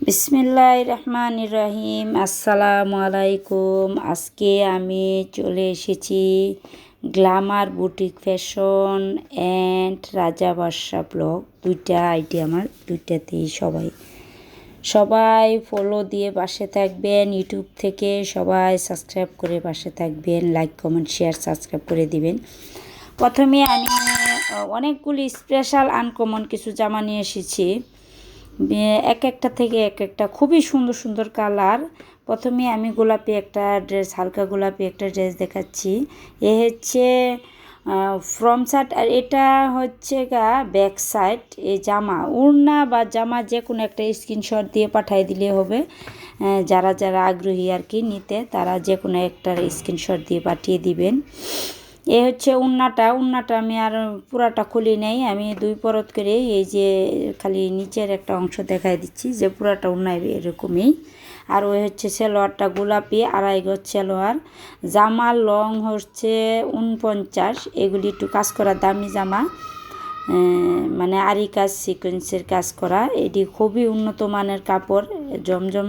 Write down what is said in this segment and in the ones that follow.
বিসমিল্লাহ রহমান রহিম। আসসালামু আলাইকুম। আজকে আমি চলে এসেছি গ্ল্যামার বুটিক ফ্যাশন অ্যান্ড রাজা বাদশা ব্লগ। দুইটা আইডি আমার, দুইটাতেই সবাই সবাই ফলো দিয়ে পাশে থাকবেন। ইউটিউব থেকে সবাই সাবস্ক্রাইব করে পাশে থাকবেন। লাইক কমেন্ট শেয়ার সাবস্ক্রাইব করে দিবেন। প্রথমে আমি অনেকগুলি স্পেশাল আনকমন কিছু জামা নিয়ে এসেছি। এক একটা থেকে এক একটা খুবই সুন্দর সুন্দর কালার প্রথমে আমি গোলাপি একটা ড্রেস হালকা গোলাপি একটা ড্রেস দেখাচ্ছি। এ হচ্ছে ফ্রম সাইড আর এটা হচ্ছে গা ব্যাক সাইড এই জামা। উড়না বা জামা যে কোনো একটা স্ক্রিনশট দিয়ে পাঠাই দিলে হবে। যারা যারা আগ্রহী আর কি নিতে, তারা যে কোনো একটা স্ক্রিনশট দিয়ে পাঠিয়ে দিবেন। এ হচ্ছে উন্নাটা উন্নাটা আমি আর পুরাটা খুলি নেই, আমি দুই পরত করে এই যে খালি নিচের একটা অংশ দেখাই দিচ্ছি যে পুরাটা উন্নায় এরকমই। আর ওই হচ্ছে সেলোয়ারটা গোলাপি, আড়াই গজ সেলোয়ার, জামা লং হচ্ছে উনপঞ্চাশ এগুলি একটু কাজ করা দামি জামা। মানে আরি কাজ, সিকোয়েন্সের কাজ করা, এটি খুবই উন্নত মানের কাপড়, জমজম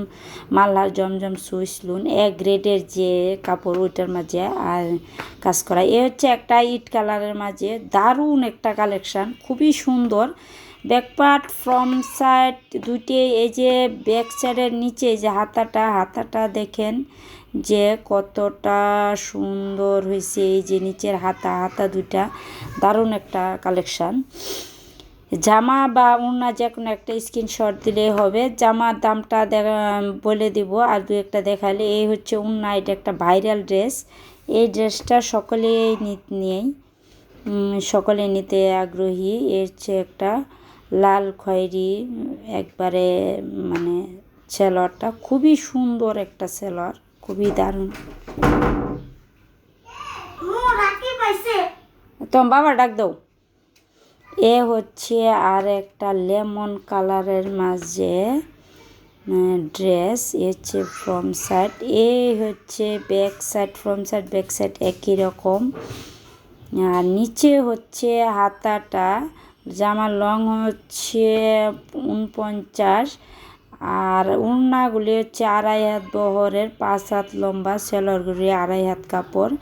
মালার জমজম সুইসলুন এ গ্রেডের যে কাপড় ওইটার মাঝে আর কাজ করা। এ হচ্ছে একটা ইট কালারের মাঝে দারুণ একটা কালেকশান, খুবই সুন্দর। ব্যাকপার্ট ফ্রম সাইড দুইটি, এই যে ব্যাক সাইডের নিচে যে হাতাটা হাতাটা দেখেন যে কতটা সুন্দর হয়েছে এই যে নিচের হাতা হাতা দুইটা। দারুণ একটা কালেকশান। জামা বা ওড়না যে কোনো একটা স্ক্রিনশট দিলেই হবে। জামার দামটা বলে দিব আর দু একটা দেখালে এই হচ্ছে উন্না এটা একটা ভাইরাল ড্রেস। এই ড্রেসটা সকলেই নিয়েই সকলে নিতে আগ্রহী। এর হচ্ছে একটা লাল খয়েরি, একবারে মানে সেলোয়ারটা খুবই সুন্দর একটা সেলোয়ার, খুবই দারুণ। তোমার বাবা ডাক দাও। এ হচ্ছে আর একটা লেমন কালারের মাঝে ড্রেস, এ হচ্ছে ফ্রম সাইড, এ হচ্ছে back side, from side, back side একই রকম। আর নিচে হচ্ছে হাতাটা জামার লং হচ্ছে উনপঞ্চাশ আর উন্নাগুলি হচ্ছে আড়াই হাত বহরের, পাঁচ হাত লম্বা সেলরগুলি আড়াই হাত কাপড়।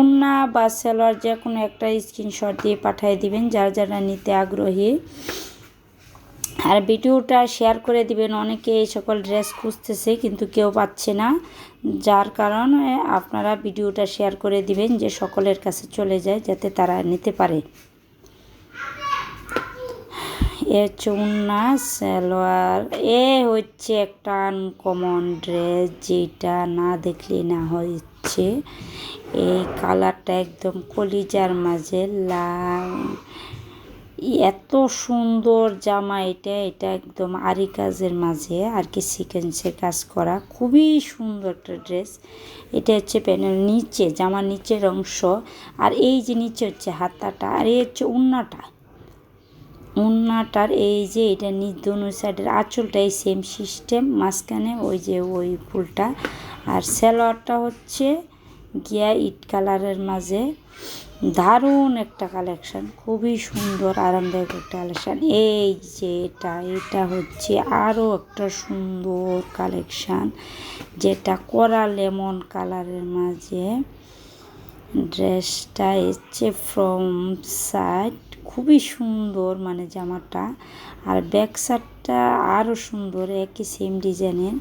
উন্না বা সেলর যে কোনো একটা স্ক্রিনশট দিয়ে পাঠিয়ে দিবেন, যারা যারা নিতে আগ্রহী। আর ভিডিওটা শেয়ার করে দিবেন, অনেকে এই সকল ড্রেস খুঁজতেছে কিন্তু কেউ পাচ্ছে না। যার কারণে আপনারা ভিডিওটা শেয়ার করে দিবেন যে সকলের কাছে চলে যায় যাতে তারা নিতে পারে। এ উন্না সালোয়ার। এ হচ্ছে একটা আনকমন ড্রেস যেটা না দেখলে না হচ্ছে। এই কালারটা একদম কলিজার মাঝে লাল। এত সুন্দর জামা এটা এটা একদম আরি কাজের মাঝে আর কি সিকেন্সের কাজ করা। খুবই সুন্দর একটা ড্রেস এটা হচ্ছে প্যানেল নিচে, জামার নিচের অংশ। আর এই যে নিচে হচ্ছে হাতাটা, আর এই হচ্ছে উন্নাটা। উন্নাটার এই যে এটা নিচ দোনো সাইডের আঁচলটাই সেম সিস্টেম মাঝখানে ওই যে ওই ফুলটা। আর স্যালোয়ারটা হচ্ছে গিয়া ইট কালারের মাঝে। দারুণ একটা কালেকশান খুবই সুন্দর, আরামদায়ক একটা কালেকশান এই যে এটা এটা হচ্ছে আরও একটা সুন্দর কালেকশান যেটা করা লেমন কালারের মাঝে। ড্রেসটা এসছে ফ্রম সাইড খুবই সুন্দর মানে জামাটা। আর ব্যাক সাইডটা আরও সুন্দর, একই সেম ডিজাইনের।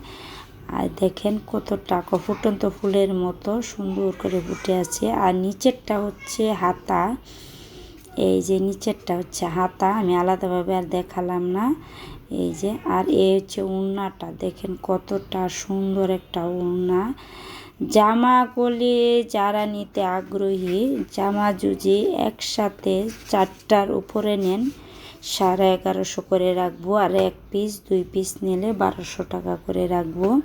আর দেখেন কত টাকা ফুটন্ত ফুলের মতো সুন্দর করে ফুটে আছে। আর নিচেরটা হচ্ছে হাতা। এই যে নিচেরটা হচ্ছে হাতা, আমি আলাদাভাবে আর দেখালাম না। এই যে, আর এই হচ্ছে উন্নাটা। দেখেন কতটা সুন্দর একটা উন্না। জামাগুলি যারা নিতে আগ্রহী জামা যদি একসাথে চারটার উপরে নেন। সাড়ে এগারোশো করে রাখব, আর এক পিস, দুই পিস নিলে বারোশো টাকা করে রাখব।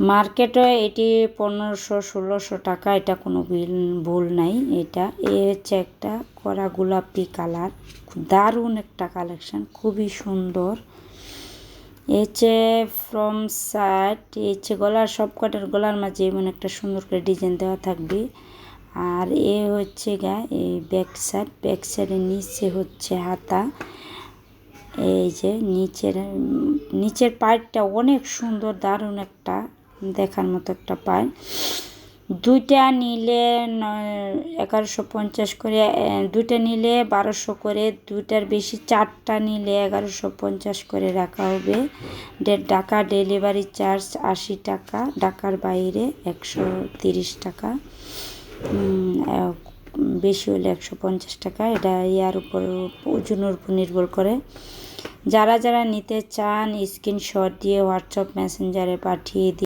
মার্কেটে এটি পনেরোশো, ষোলোশো টাকা, এটা কোনো বিল ভুল নাই। এটা, এ হচ্ছে একটা কড়া গোলাপি কালার। দারুণ একটা কালেকশান, খুবই সুন্দর। হচ্ছে ফ্রম সাইড এইচে গলার সব কটার গলার মাঝে এমন একটা সুন্দর করে ডিজাইন দেওয়া থাকবে। আর এ হচ্ছে গা, এই ব্যাক সাইড ব্যাক সাইডের নিচে হচ্ছে হাতা। এই যে নিচের নিচের পাইপটা অনেক সুন্দর, দারুণ একটা দেখার মতো একটা পাইপ দুইটা নিলে এগারোশো পঞ্চাশ করে দুইটা নিলে বারোশো করে, দুইটার বেশি চারটা নিলে এগারোশো পঞ্চাশ করে রাখা হবে। ডে- ঢাকা ডেলিভারি চার্জ আশি টাকা, ঢাকার বাইরে একশো তিরিশ টাকা। বেশি হলে একশো পঞ্চাশ টাকা, এটা ইয়ার উপর, ওজনের উপর নির্ভর করে। যারা যারা নিতে চান, স্ক্রিনশট দিয়ে হোয়াটসঅ্যাপ মেসেঞ্জারে পাঠিয়ে দিন